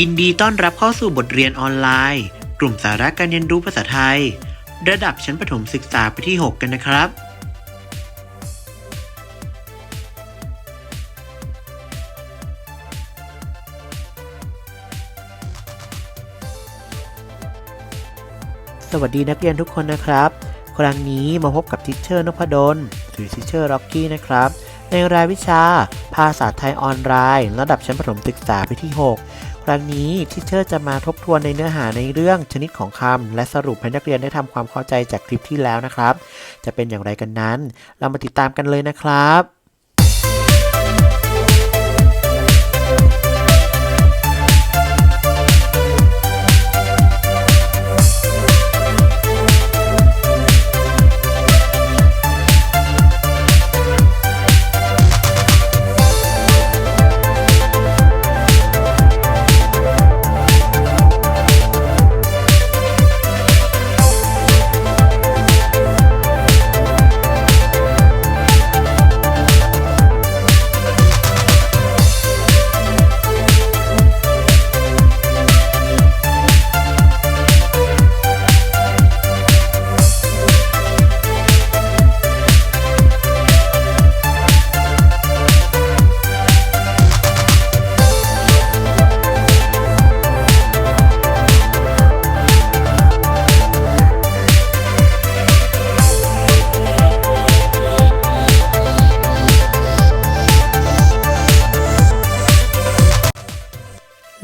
ยินดีต้อนรับเข้าสู่บทเรียนออนไลน์ กลุ่มสาระการเรียนรู้ภาษาไทย ระดับชั้นประถมศึกษาปีที่ 6 กันนะครับ สวัสดีนักเรียนทุกคนนะครับ ครั้งนี้มาพบกับทิชเชอร์นพดลหรือทิชเชอร์ร็อกกี้นะครับ ในรายวิชา ภาษาไทยออนไลน์ ระดับชั้นประถมศึกษาปีที่ 6 ครั้งนี้ที่เชอร์จะมาทบทวนในเนื้อหาในเรื่องชนิดของคำ และสรุปให้นักเรียนได้ทำความเข้าใจจากคลิปที่แล้วนะครับ จะเป็นอย่างไรกันนั้น เรามาติดตามกันเลยนะครับ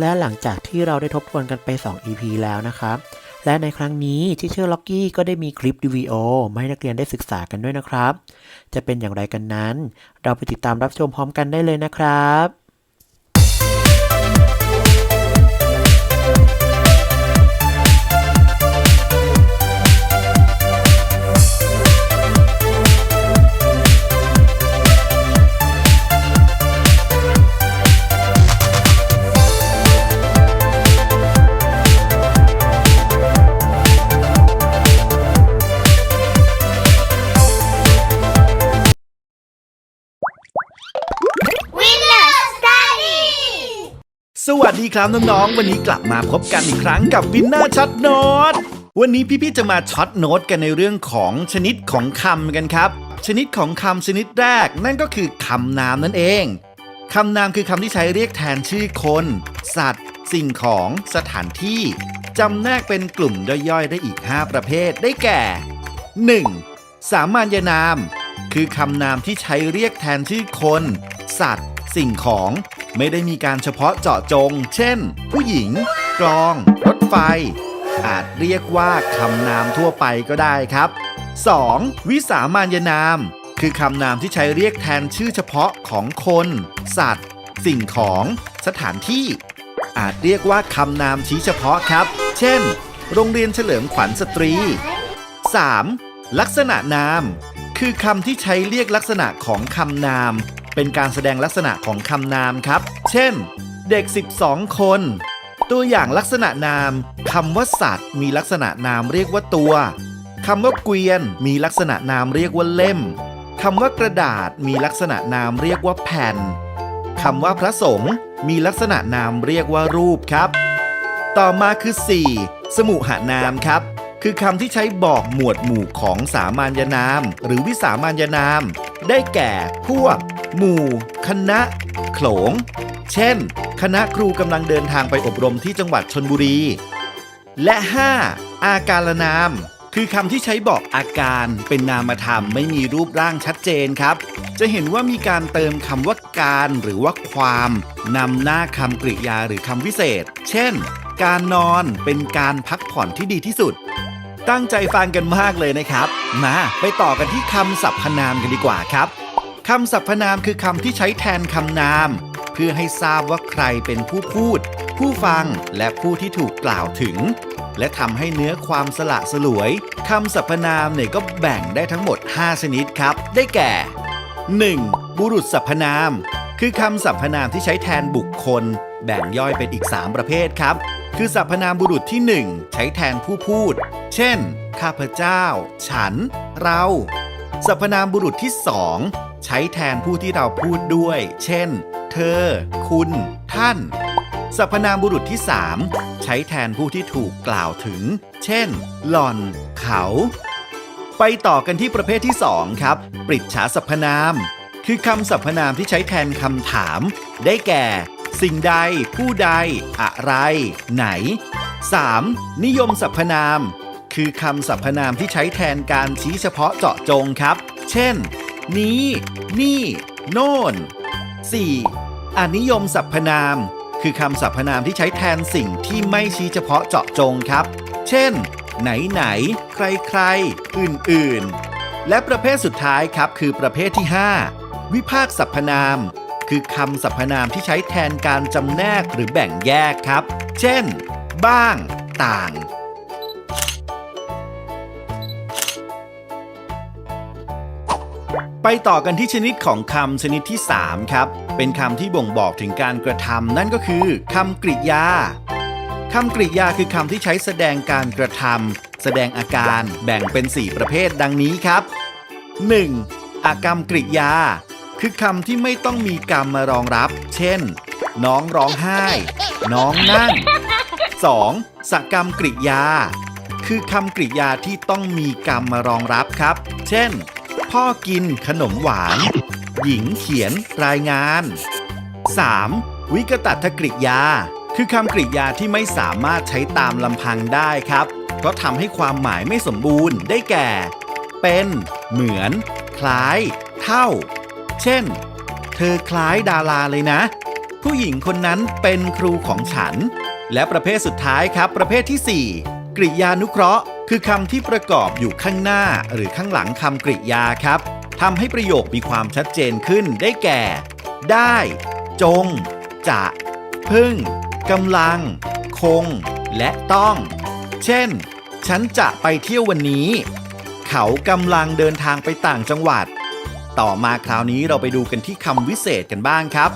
และหลังจากที่เราได้ทบทวนกันไป 2 EP แล้วนะครับ และในครั้งนี้ที่เชอร์ล็อกกี้ก็ได้มีคลิปดีวีโอมาให้นักเรียนได้ศึกษากันด้วยนะครับ จะเป็นอย่างไรกันนั้น เราไปติดตามรับชมพร้อมกันได้เลยนะครับ ครับน้องๆ วันนี้กลับมาพบกันอีกครั้งกับวินเนอร์ช็อตโน้ตวันนี้พี่ๆจะมาช็อตโน้ตกันในเรื่องของชนิดของคำกันครับ ชนิดของคำชนิดแรก นั่นก็คือคำนามนั่นเองคำนามคือคำที่ใช้เรียกแทนชื่อคน สัตว์ สิ่งของสถานที่จำแนกเป็นกลุ่มย่อยๆ ได้อีก 5 ประเภทได้แก่ 1. สามัญนาม คือคำนามที่ใช้เรียกแทนชื่อคน สัตว์ สิ่งของ ไม่ได้มีการเฉพาะเจาะจง เช่น ผู้หญิง กลอง รถไฟ อาจเรียกว่าคำนามทั่วไปก็ได้ครับ 2. วิสามัญนาม คือคำนามที่ใช้เรียกแทนชื่อเฉพาะของคน สัตว์ สิ่งของ สถานที่ อาจเรียกว่าคำนามชี้เฉพาะครับ เช่น โรงเรียนเฉลิมขวัญสตรี 3. ลักษณะนาม คือคำที่ใช้เรียกลักษณะของคำนาม เป็นการแสดงลักษณะของคำนามครับ เช่น เด็ก 12 คน ตัวอย่างลักษณะนามคำว่าสัตว์ มีลักษณะนามเรียกว่าตัวคำว่าเกวียน มีลักษณะนามเรียกว่าเล่มคำว่ากระดาษมีลักษณะนามเรียกว่าแผ่นคำว่าพระสงฆ์มีลักษณะนามเรียกว่ารูปครับ ต่อมาคือ 4. สมุหานามครับ คือคำที่ใช้บอกหมวดหมู่ของสามัญนาม หรือวิสามัญนาม ได้แก่พวก หมู่ คณะ โขลง เช่น คณะครูกำลังเดินทางไปอบรมที่จังหวัดชนบุรี และ 5. อาการนาม คือคำที่ใช้บอกอาการเป็นนามธรรมไม่มีรูปร่างชัดเจนครับ จะเห็นว่ามีการเติมคำว่าการหรือว่าความนำหน้าคำกริยาหรือคำวิเศษ เช่น การนอนเป็นการพักผ่อนที่ดีที่สุดตั้งใจฟังกันมากเลยนะครับ มาไปต่อกันที่คำสรรพนามกันดีกว่าครับ คำสรรพนามคือคำที่ใช้แทนคำนาม เพื่อให้ทราบว่าใครเป็นผู้พูด ผู้ฟังและผู้ที่ถูกกล่าวถึง และทำให้เนื้อความสละสลวยคำสรรพนามเนี่ยก็แบ่งได้ทั้งหมด 5 ชนิดครับ ได้แก่ 1. บุรุษสรรพนาม คือคำสรรพนามที่ใช้แทนบุคคล แบ่งย่อยเป็นอีก 3 ประเภทครับ คือสรรพนามบุรุษที่ 1 ใช้แทนผู้พูด เช่น ข้าพเจ้า ฉัน เราสรรพนามบุรุษที่2 ใช้แทนผู้ที่เราพูดด้วย เช่น เธอ คุณ ท่าน สรรพนามบุรุษที่ 3 ใช้แทนผู้ที่ถูกกล่าวถึง เช่น หล่อน เขา ไปต่อกันที่ประเภทที่ 2 ครับ ปริจฉาสรรพนาม คือคำสรรพนามที่ใช้แทนคำถาม ได้แก่ สิ่งใด ผู้ใด อะไร ไหน 3. นิยมสรรพนาม คือคำสรรพนามที่ใช้แทนการชี้เฉพาะเจาะจงครับ เช่น นี้ นี่ โน่น 4. อนิยมสรรพนาม คือคำสรรพนามที่ใช้แทนสิ่งที่ไม่ชี้เฉพาะเจาะจงครับ เช่น ไหนไหน ใครใครอื่นๆ และประเภทสุดท้ายครับคือประเภทที่ 5 วิภาคสรรพนาม คือคำสรรพนามที่ใช้แทนการจำแนกหรือแบ่งแยกครับ เช่น บ้าง ต่าง ไปต่อกันที่ชนิดของคำชนิดที่ 3 ครับ เป็นคำที่บ่งบอกถึงการกระทำนั่นก็คือคำกริยาคำกริยาคือคำที่ใช้แสดงการกระทำแสดงอาการแบ่งเป็น 4 ประเภทดังนี้ครับ 1. อากรรมกริยา คือคำที่ไม่ต้องมีกรรมมารองรับ เช่น น้องร้องไห้ น้องนั่ง 2. สกรรมกริยา คือคำกริยาที่ต้องมีกรรมมารองรับครับ เช่น พ่อกินขนมหวาน หญิงเขียนรายงาน 3. วิกตัตถกริยา คือคำกริยาที่ไม่สามารถใช้ตามลำพังได้ครับ เพราะทำให้ความหมายไม่สมบูรณ์ได้แก่ เป็น เหมือน คล้าย เท่า เช่น เธอคล้ายดาราเลยนะ ผู้หญิงคนนั้นเป็นครูของฉัน และประเภทสุดท้ายครับ ประเภทที่ 4กริยานุเคราะห์ คือคำที่ประกอบอยู่ข้างหน้าหรือข้างหลังคำกริยาครับทำให้ประโยคมีความชัดเจนขึ้นได้แก่ ได้ จง จะ พึ่งกำลัง คง และต้อง เช่น ฉันจะไปเที่ยววันนี้ เขากำลังเดินทางไปต่างจังหวัด ต่อมาคราวนี้เราไปดูกันที่คำวิเศษกันบ้างครับ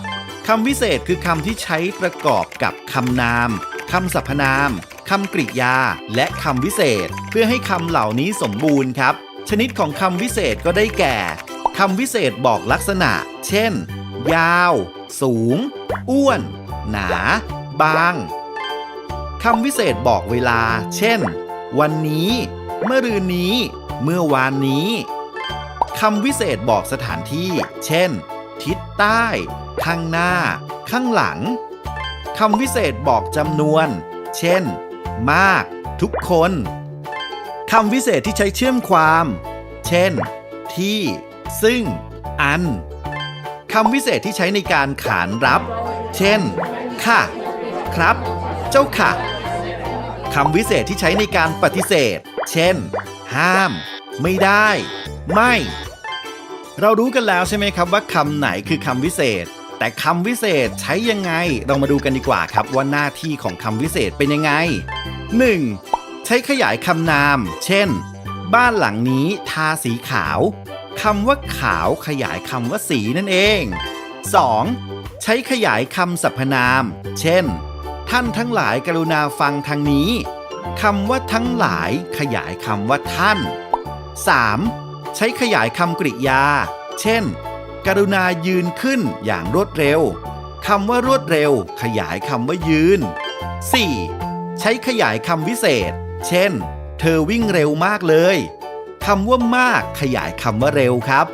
คำวิเศษคือคำที่ใช้ประกอบกับคำนามคำสรรพนาม คำกริยา และคำวิเศษ เพื่อให้คำเหล่านี้สมบูรณ์ครับ ชนิดของคำวิเศษก็ได้แก่คำวิเศษบอกลักษณะ เช่น ยาว สูง อ้วน หนา บางคำวิเศษบอกเวลา เช่น วันนี้ เมื่อรืนนี้ เมื่อวานนี้คำวิเศษบอกสถานที่ เช่น ทิศใต้ ข้างหน้า ข้างหลังคำวิเศษบอกจำนวน เช่น มาก ทุกคนคำวิเศษที่ใช้เชื่อมความ เช่น ที่ ซึ่ง อันคำวิเศษที่ใช้ในการขานรับ เช่น ค่ะ ครับ เจ้าค่ะคำวิเศษที่ใช้ในการปฏิเสธ เช่น ห้าม ไม่ได้ ไม่ เรารู้กันแล้วใช่ไหมครับว่าคำไหนคือคำวิเศษ แต่คำวิเศษใช้ยังไงเรามาดูกันดีกว่าครับว่าหน้าที่ของคำวิเศษเป็นยังไง 1. ใช้ขยายคำนาม เช่น บ้านหลังนี้ทาสีขาวคำว่าขาวขยายคำว่าสีนั่นเอง 2. ใช้ขยายคำสรรพนาม เช่น ท่านทั้งหลายกรุณาฟังทางนี้คำว่าทั้งหลายขยายคำว่าท่าน 3. ใช้ขยายคำกริยา เช่น กรุณายืนขึ้นอย่างรวดเร็วคำว่ารวดเร็ว ขยายคำว่ายืน 4. ใช้ขยายคำวิเศษ เช่น เธอวิ่งเร็วมากเลยคำว่ามากขยายคำว่าเร็วครับ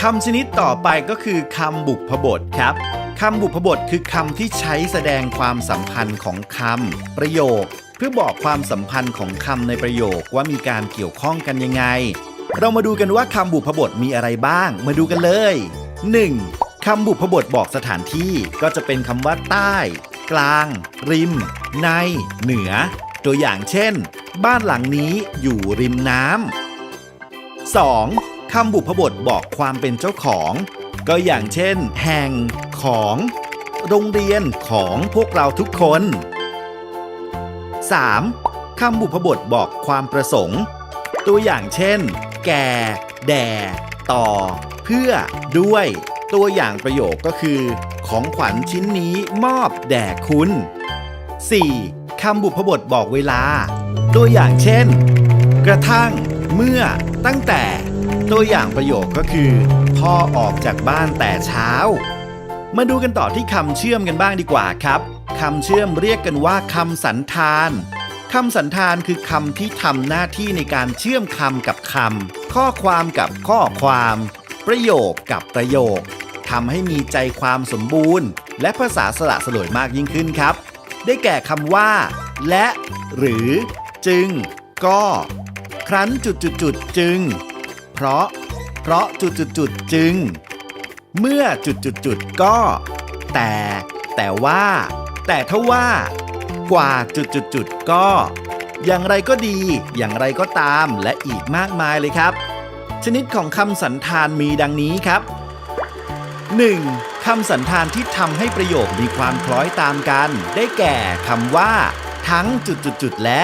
คำชนิดต่อไปก็คือคำบุพบทครับคำบุพบทคือคำที่ใช้แสดงความสัมพันธ์ของคำประโยค เพื่อบอกความสัมพันธ์ของคำในประโยคว่ามีการเกี่ยวข้องกันยังไง เรามาดูกันว่าคำบุพบทมีอะไรบ้าง มาดูกันเลย 1. คำบุพบทบอกสถานที่ก็จะเป็นคำว่าใต้ กลาง ริม ใน เหนือ ตัวอย่างเช่น บ้านหลังนี้อยู่ริมน้ำ 2. คำบุพบทบอกความเป็นเจ้าของ ก็อย่างเช่น แห่ง ของ โรงเรียนของพวกเราทุกคน 3. คำบุพบทบอกความประสงค์ ตัวอย่างเช่น แก่ แด่ ต่อ เพื่อ ด้วย ตัวอย่างประโยคก็คือ ของขวัญชิ้นนี้มอบแด่คุณ 4. คำบุพบทบอกเวลา ตัวอย่างเช่น กระทั่ง เมื่อ ตั้งแต่ ตัวอย่างประโยคก็คือ พ่อออกจากบ้านแต่เช้า มาดูกันต่อที่คำเชื่อมกันบ้างดีกว่าครับ คำเชื่อมเรียกกันว่าคำสันธานคำสันธานคือคำที่ทำหน้าที่ในการเชื่อมคำกับคำข้อความกับข้อความ ประโยคกับประโยคทำให้มีใจความสมบูรณ์ และภาษาสละสลวยมากยิ่งขึ้นครับ ได้แก่คำว่า และ หรือ จึง ก็ ครั้นจุดจุดจุดจึง เพราะ เพราะจุดจุดจุดจึง เมื่อจุดจุดจุดก็ แต่ แต่ว่า แต่ถ้าว่ากว่าจุดจุดจุดก็ อย่างไรก็ดี อย่างไรก็ตามและอีกมากมายเลยครับ ชนิดของคำสันธานมีดังนี้ครับ 1. คำสันธานที่ทำให้ประโยคมีความคล้อยตามกัน ได้แก่คำว่า ทั้งจุดจุดจุดและ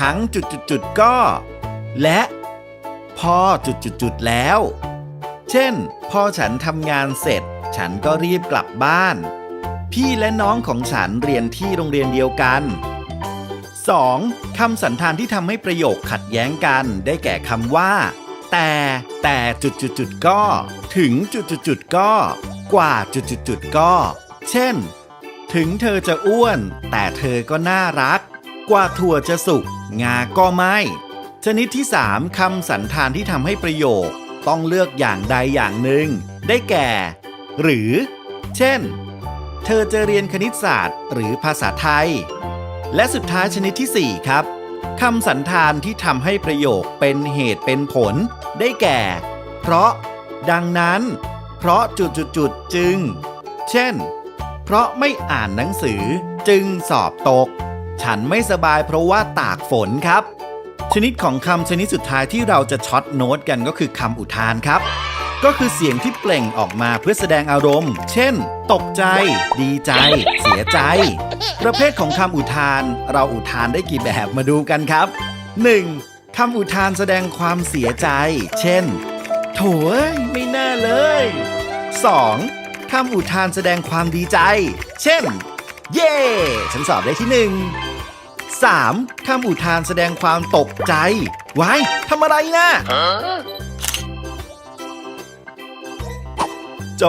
ทั้งจุดจุดจุดก็ และพอจุดจุดจุดแล้ว เช่น พอฉันทำงานเสร็จ ฉันก็รีบกลับบ้าน พี่และน้องของฉันเรียนที่โรงเรียนเดียวกัน 2. คำสันธานที่ทำให้ประโยคขัดแย้งกัน ได้แก่คำว่า แต่แต่จุดจุดจุดก็ ถึงจุดจุดจุดก็ กว่าจุดจุดจุดก็ เช่น ถึงเธอจะอ้วน แต่เธอก็น่ารัก กว่าถั่วจะสุกงาก็ไม่ ชนิดที่ 3คำสันธานที่ทำให้ประโยค ต้องเลือกอย่างใดอย่างหนึ่ง ได้แก่ หรือ เช่น เธอจะเรียนคณิตศาสตร์ หรือภาษาไทย และสุดท้ายชนิดที่ 4 ครับคำสันธานที่ทำให้ประโยคเป็นเหตุเป็นผล ได้แก่ เพราะ ดังนั้น เพราะจุดจุดจุดจึง เช่น เพราะไม่อ่านหนังสือจึงสอบตก ฉันไม่สบายเพราะว่าตากฝนครับ ชนิดของคำชนิดสุดท้ายที่เราจะช็อตโน้ตกันก็คือคำอุทานครับ ก็คือเสียงที่เปล่งออกมาเพื่อแสดงอารมณ์ เช่น ตกใจ ดีใจ เสียใจ ประเภทของคำอุทาน เราอุทานได้กี่แบบมาดูกันครับ 1. คำอุทานแสดงความเสียใจ เช่น โถเอ้ยไม่น่าเลย 2. คำอุทานแสดงความดีใจ เช่น เย่ฉันสอบได้ที่หนึ่ง 3. คำอุทานแสดงความตกใจ ไว้ายทำอะไรนะ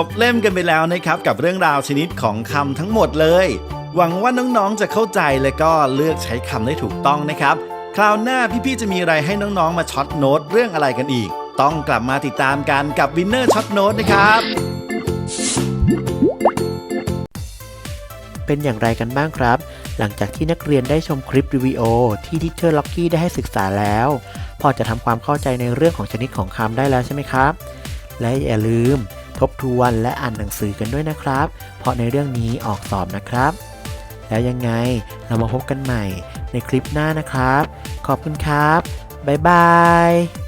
บเล่มกันไปแล้วนะครับ กับเรื่องราวชนิดของคำทั้งหมดเลย หวังว่าน้องๆจะเข้าใจและก็เลือกใช้คำได้ถูกต้องนะครับ คราวหน้าพี่ๆจะมีอะไรให้น้องๆมาช็อตโน้ตเรื่องอะไรกันอีก ต้องกลับมาติดตามกันกับวินเนอร์ช็อตโน้ตนะครับเป็นอย่างไรกันบ้างครับ หลังจากที่นักเรียนได้ชมคลิปวิดีโอที่ทิเชอร์ล็อกกี้ได้ให้ศึกษาแล้ว พอจะทำความเข้าใจในเรื่องของชนิดของคำได้แล้วใช่ไหมครับ และอย่าลืม ทบทวนและอ่านหนังสือกันด้วยนะครับ เพราะในเรื่องนี้ออกสอบนะครับ แล้วยังไงเรามาพบกันใหม่ในคลิปหน้านะครับ ขอบคุณครับ บ๊ายบาย